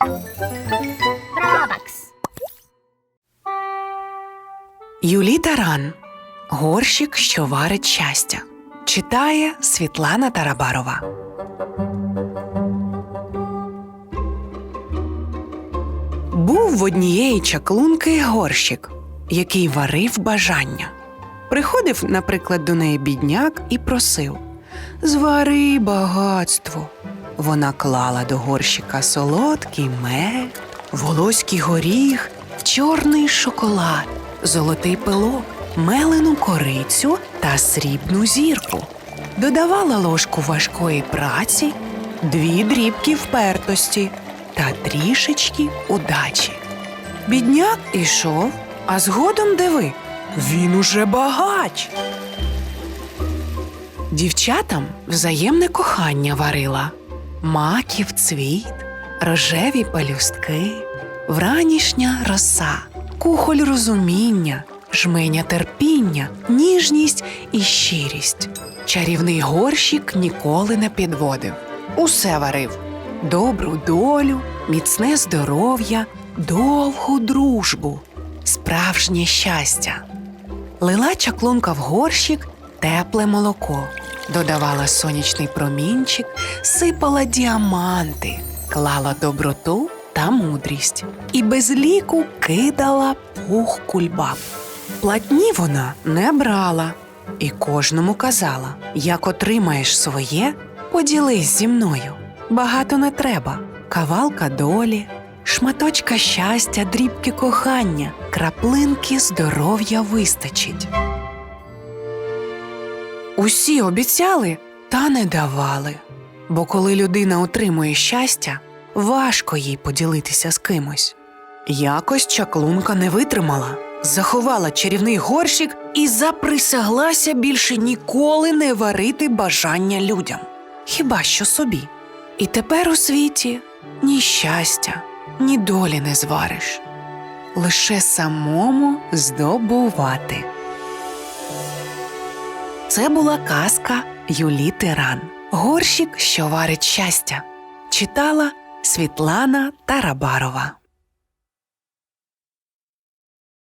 Робакс. Юлі Таран. Горщик, що варить щастя. Читає Світлана Тарабарова. Був в однієї чаклунки горщик, який варив бажання. Приходив, наприклад, до неї бідняк і просив Звари багатство. Вона клала до горщика солодкий мед, волоський горіх, чорний шоколад, золотий пилок, мелену корицю та срібну зірку. Додавала ложку важкої праці, дві дрібки впертості та трішечки удачі. Бідняк ішов, а згодом диви, він уже багач. Дівчатам взаємне кохання варила, маків цвіт, рожеві пелюстки, вранішня роса, кухоль розуміння, жменя терпіння, ніжність і щирість. Чарівний горщик ніколи не підводив. Усе варив добру долю, міцне здоров'я, довгу дружбу, справжнє щастя. Лила чаклунка в горщик тепле молоко, додавала сонячний промінчик, сипала діаманти, клала доброту та мудрість і без ліку кидала пух кульбаб. Платні вона не брала і кожному казала: як отримаєш своє, поділись зі мною. Багато не треба. Кавалка долі, шматочка щастя, дрібки кохання, краплинки здоров'я вистачить. Усі обіцяли та не давали. Бо коли людина отримує щастя, важко їй поділитися з кимось. Якось чаклунка не витримала, заховала чарівний горщик і заприсяглася більше ніколи не варити бажання людям, хіба що собі. І тепер у світі ні щастя, ні долі не звариш, лише самому здобувати. Це була казка Юліти Ран. Горщик, що варить щастя. Читала Світлана Тарабарова.